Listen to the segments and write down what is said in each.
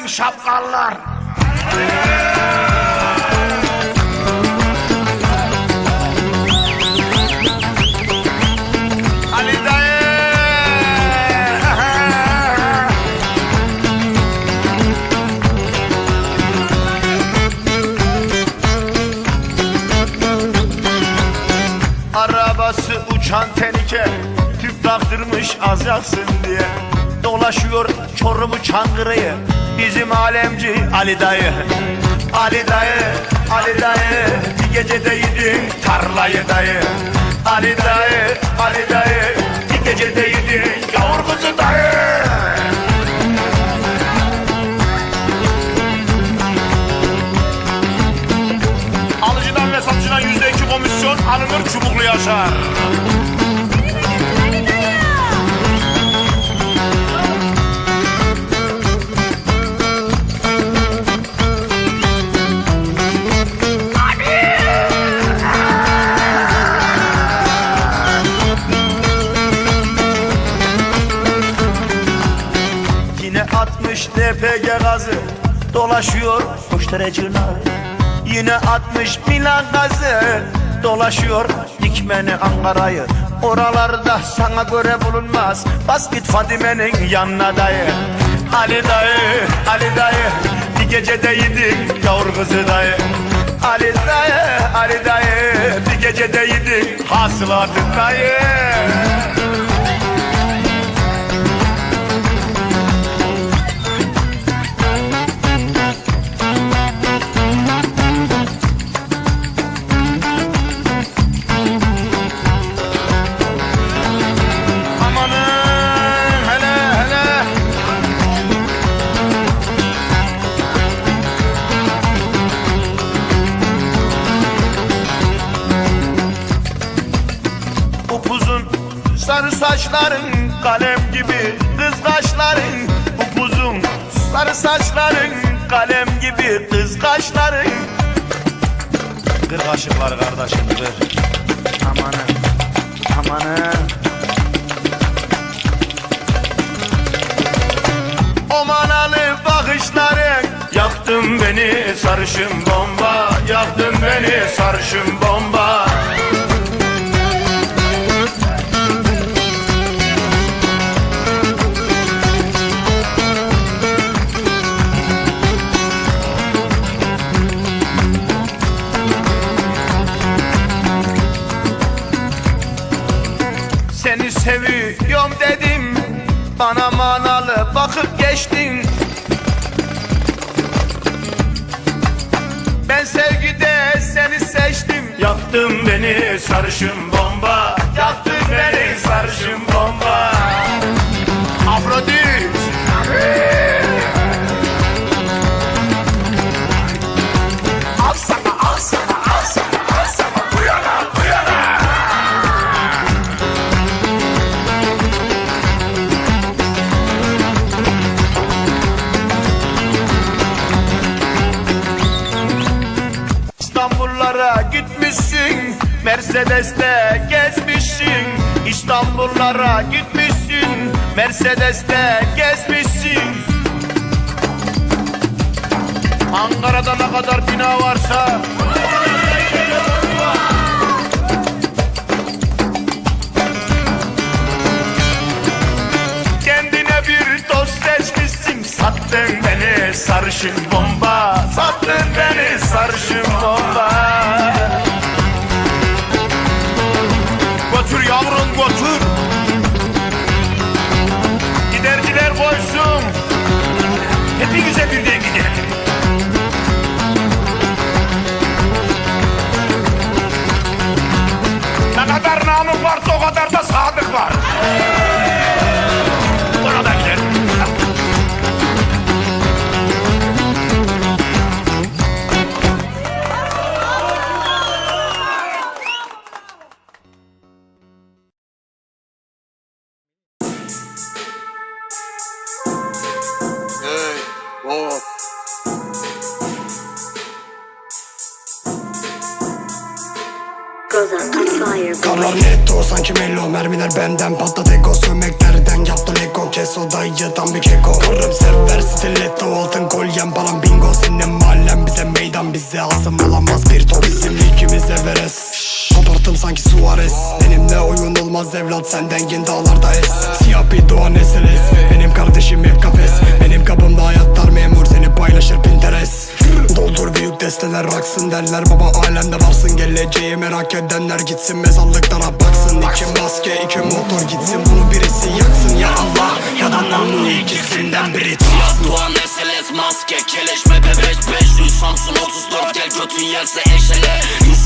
gelsin şapkallar. Arabası uçan tenike Tüp taktırmış az diye. Dolaşıyor Çorum'u Çankırı'yı Bizim alemci Ali dayı. Ali dayı, Ali dayı. Bir gecede yedin tarlayı dayı. Ali dayı, Ali dayı. Bir gecede yedin yavur dayı. Alıcıdan ve satıcıdan yüzde iki komisyon alınır çubuklu yaşar. LPG gazı Dolaşıyor koşturucuna Yine atmış Milan gazı Dolaşıyor dikmeni Ankara'yı. Oralarda sana göre bulunmaz. Bas git Fadime'nin yanına dayı. Ali dayı, Ali dayı Bir gecede yedik yavur kızı dayı. Ali dayı, Ali dayı Bir gecede yedik hasılatı dayı gibi kız kaşların Upuzun sarı saçların kalem gibi kız kaşların Kır kaşıkları kardeşim kır Amanın amanın O manalı bakışların Yaktın beni sarışın bomba Yaktın beni sarışın bomba Manalı bakıp geçtin. Ben sevgide seni seçtim. Yaktın beni sarışın bomba. Yaktın beni sarışın bomba. Afrodit Mercedes'te gezmişsin. Ankara'da ne kadar bina varsa. Kendine bir dost seçmişsin. Sattın beni sarışın bomba. Sattın beni sarışın bomba. Var. Da gidelim. Hey, on fire. Karlar netto sanki mello Mermiler benden patladı. Ego Sövmeklerden yaptı lego Kes o dayı tam bir keko. Karım sever stiletto Altın kolyem param bingo Senin mahallen bize meydan. Bize asım olamaz bir top. Bizim ligimiz Everest sanki Suarez. Benimle oyun olmaz evlat Sen dengin dağlarda es. Siyah bir doğan SLS Benim kardeşim hep kafes. Benim kapımda hayatlar memur Seni paylaşır Pinterest. Doldur büyük desteler raksın derler. Baba alemde varsın geleceği merak edenler Gitsin. Mezarlıklara baksın. İki maske iki motor gitsin. Bunu birisi yaksın ya Allah. Ya da namlu ikisinden biri. Çıksın Doğan SLS maske keleşme bebeş beş Samsun 34 gel götün yerse eşele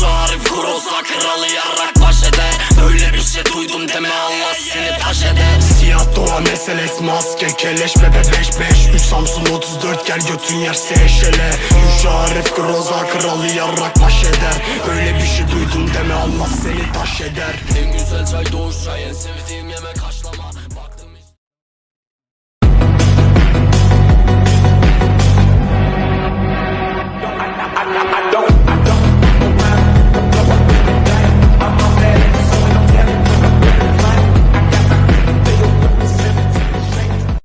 Yusuf Arif Kurosa kralı yarrak baş eder. Böyle bir şey duydum deme Allah seni taş eder. Siyah doğan SLS maske keleş bebe 5-5 3 Samsun 34 gel götün yerse eşele Yuşa Arif Groza kralı yarrak baş eder. Öyle bir şey duydum deme Allah seni taş eder. En güzel çay doğuş çay en sevdiğim